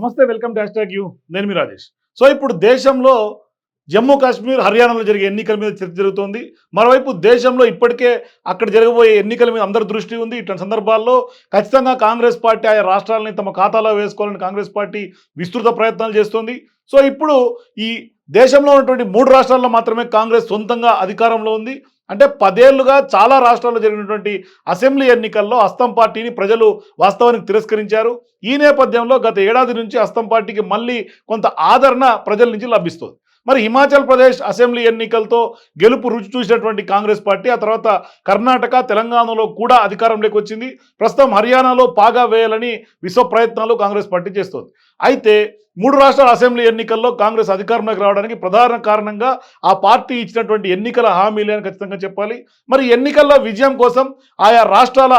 నమస్తే welcome to hash you. నేను మీ Rajesh. So ఇప్పుడు దేశంలో జమ్మూ కాశ్మీర్ హర్యానాలో జరిగే ఎన్నికల మీద చర్చ జరుగుతోంది. మరోవైపు దేశంలో ఇప్పటికే అక్కడ జరగబోయే ఎన్నికల మీద అందరి దృష్టి ఉంది. ఇట్లాంటి సందర్భాల్లో ఖచ్చితంగా కాంగ్రెస్ పార్టీ ఆయా రాష్ట్రాలని తమ ఖాతాలో వేసుకోవాలని కాంగ్రెస్ పార్టీ విస్తృత ప్రయత్నాలు చేస్తోంది. సో ఇప్పుడు ఈ దేశంలో ఉన్నటువంటి మూడు రాష్ట్రాల్లో మాత్రమే కాంగ్రెస్ సొంతంగా అధికారంలో ఉంది. అంటే పదేళ్ళుగా చాలా రాష్ట్రాల్లో జరిగినటువంటి అసెంబ్లీ ఎన్నికల్లో అస్తం పార్టీని ప్రజలు వాస్తవానికి తిరస్కరించారు. ఈ నేపథ్యంలో గత ఏడాది నుంచి అస్తం పార్టీకి మళ్ళీ కొంత ఆదరణ ప్రజల నుంచి లభిస్తుంది. మరి హిమాచల్ ప్రదేశ్ అసెంబ్లీ ఎన్నికలతో గెలుపు రుచి చూసినటువంటి కాంగ్రెస్ పార్టీ ఆ తర్వాత కర్ణాటక తెలంగాణలో కూడా అధికారంలోకి వచ్చింది ప్రస్తుతం హర్యానాలో పాగా వేయాలని విశ్వ ప్రయత్నాలు కాంగ్రెస్ పార్టీ చేస్తోంది. అయితే మూడు రాష్ట్రాల అసెంబ్లీ ఎన్నికల్లో కాంగ్రెస్ అధికారంలోకి రావడానికి ప్రధాన కారణంగా ఆ పార్టీ ఇచ్చినటువంటి ఎన్నికల హామీలే అని ఖచ్చితంగా చెప్పాలి. మరి ఎన్నికల్లో విజయం కోసం ఆయా రాష్ట్రాల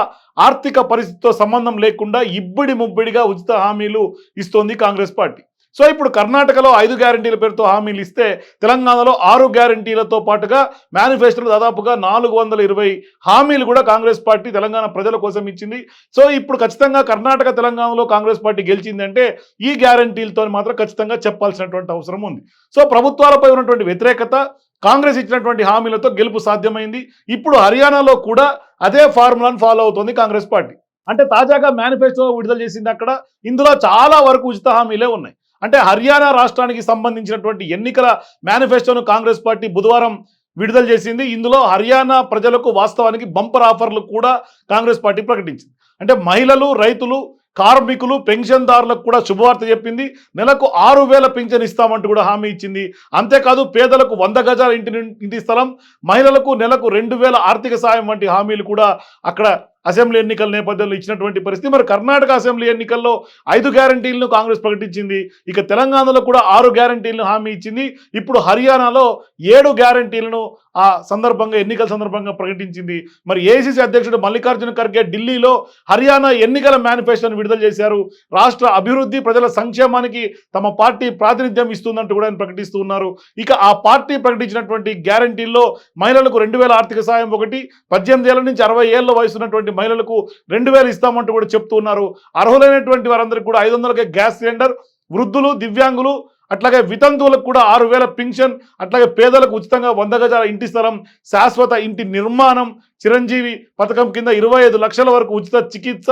ఆర్థిక పరిస్థితితో సంబంధం లేకుండా ఇబ్బడి ముబ్బడిగా ఉచిత హామీలు ఇస్తోంది కాంగ్రెస్ పార్టీ. సో ఇప్పుడు కర్ణాటకలో ఐదు గ్యారంటీల పేరుతో హామీలు ఇస్తే తెలంగాణలో ఆరు గ్యారంటీలతో పాటుగా మేనిఫెస్టోలో దాదాపుగా నాలుగు వందల ఇరవై హామీలు కూడా కాంగ్రెస్ పార్టీ తెలంగాణ ప్రజల కోసం ఇచ్చింది. సో ఇప్పుడు ఖచ్చితంగా కర్ణాటక తెలంగాణలో కాంగ్రెస్ పార్టీ గెలిచిందంటే ఈ గ్యారంటీలతో మాత్రం ఖచ్చితంగా చెప్పాల్సినటువంటి అవసరం ఉంది. సో ప్రభుత్వాలపై ఉన్నటువంటి వ్యతిరేకత కాంగ్రెస్ ఇచ్చినటువంటి హామీలతో గెలుపు సాధ్యమైంది. ఇప్పుడు హర్యానాలో కూడా అదే ఫార్ములాను ఫాలో అవుతోంది కాంగ్రెస్ పార్టీ. అంటే తాజాగా మేనిఫెస్టో విడుదల చేసింది అక్కడ. ఇందులో చాలా వరకు ఉచిత హామీలే ఉన్నాయి. అంటే హర్యానా రాష్ట్రానికి సంబంధించినటువంటి ఎన్నికల మేనిఫెస్టోను కాంగ్రెస్ పార్టీ బుధవారం విడుదల చేసింది. ఇందులో హర్యానా ప్రజలకు వాస్తవానికి బంపర్ ఆఫర్లు కూడా కాంగ్రెస్ పార్టీ ప్రకటించింది. అంటే మహిళలు రైతులు కార్మికులు పెన్షన్దారులకు కూడా శుభవార్త చెప్పింది. నెలకు ఆరు వేల పింఛన్ ఇస్తామంటూ కూడా హామీ ఇచ్చింది. అంతేకాదు పేదలకు వంద గజాల ఇంటి ఇంటి స్థలం మహిళలకు నెలకు రెండు వేల ఆర్థిక సాయం వంటి హామీలు కూడా అక్కడ అసెంబ్లీ ఎన్నికల నేపథ్యంలో ఇచ్చినటువంటి పరిస్థితి. మరి కర్ణాటక అసెంబ్లీ ఎన్నికల్లో ఐదు గ్యారంటీలను కాంగ్రెస్ ప్రకటించింది. ఇక తెలంగాణలో కూడా ఆరు గ్యారంటీలను హామీ ఇచ్చింది. ఇప్పుడు హర్యానాలో ఏడు గ్యారంటీలను ఆ సందర్భంగా ఎన్నికల సందర్భంగా ప్రకటించింది. మరి ఏఐసిసి అధ్యక్షుడు మల్లికార్జున ఖర్గే ఢిల్లీలో హర్యానా ఎన్నికల మేనిఫెస్టోను విడుదల చేశారు. రాష్ట్ర అభివృద్ధి ప్రజల సంక్షేమానికి తమ పార్టీ ప్రాతినిధ్యం ఇస్తుందంటూ కూడా ఆయన ప్రకటిస్తూ ఉన్నారు. ఇక ఆ పార్టీ ప్రకటించినటువంటి గ్యారంటీల్లో మహిళలకు రెండు వేల ఆర్థిక సాయం ఒకటి పద్దెనిమిది ఏళ్ళ నుంచి అరవై ఏళ్ళ వయసున్నటువంటి ఉన్నటువంటి మహిళలకు రెండు వేలు ఇస్తామంటూ కూడా చెప్తూ ఉన్నారు. అర్హులైనటువంటి వారందరికీ కూడా ఐదు వందలకే గ్యాస్ సిలిండర్ వృద్ధులు దివ్యాంగులు అట్లాగే వితంతువులకు కూడా ఆరు వేల పింఛన్ అట్లాగే పేదలకు ఉచితంగా వంద గజాల ఇంటి స్థలం శాశ్వత ఇంటి నిర్మాణం చిరంజీవి పథకం కింద ఇరవై ఐదు లక్షల వరకు ఉచిత చికిత్స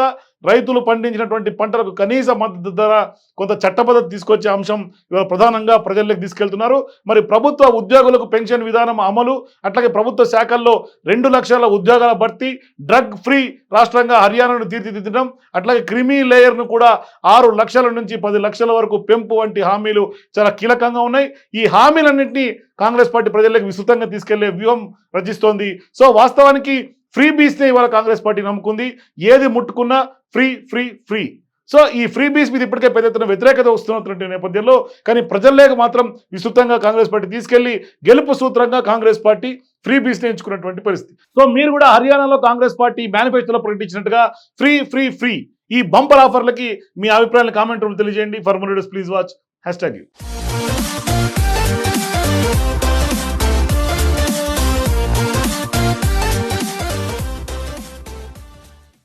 రైతులు పండించినటువంటి పంటలకు కనీస మద్దతు ధర కొంత చట్టబద్ధత తీసుకొచ్చే అంశం ఇవాళ ప్రధానంగా ప్రజల్లోకి తీసుకెళ్తున్నారు. మరి ప్రభుత్వ ఉద్యోగులకు పెన్షన్ విధానం అమలు అట్లాగే ప్రభుత్వ శాఖల్లో రెండు లక్షల ఉద్యోగాల భర్తీ డ్రగ్ ఫ్రీ రాష్ట్రంగా హర్యానాను తీర్చిదిద్దడం అట్లాగే క్రిమీ లేయర్ను కూడా ఆరు లక్షల నుంచి పది లక్షల వరకు పెంపు వంటి హామీలు చాలా కీలకంగా ఉన్నాయి. ఈ హామీలన్నింటినీ కాంగ్రెస్ పార్టీ ప్రజలకు విస్తృతంగా తీసుకెళ్ళే వ్యూహం రచిస్తోంది. సో వాస్తవానికి ఫ్రీ బీస్నే ఇవాళ కాంగ్రెస్ పార్టీ నమ్ముకుంది. ఏది ముట్టుకున్నా ఫ్రీ ఫ్రీ ఫ్రీ. సో ఈ ఫ్రీ బీస్ మీద ఇప్పటికే పెద్ద ఎత్తున వ్యతిరేకత వస్తున్నటువంటి నేపథ్యంలో కానీ ప్రజల్లోకి మాత్రం విస్తృతంగా కాంగ్రెస్ పార్టీ తీసుకెళ్ళి గెలుపు సూత్రంగా కాంగ్రెస్ పార్టీ ఫ్రీ బీస్ ఎంచుకున్నటువంటి పరిస్థితి. సో మీరు కూడా హర్యానాలో కాంగ్రెస్ పార్టీ మేనిఫెస్టోలో ప్రకటించినట్టుగా ఫ్రీ ఫ్రీ ఫ్రీ. ఈ బంపర్ ఆఫర్లకి మీ అభిప్రాయాలు కామెంట్ రూమ్ తెలియజేయండి. For more please watch. Hashtag you.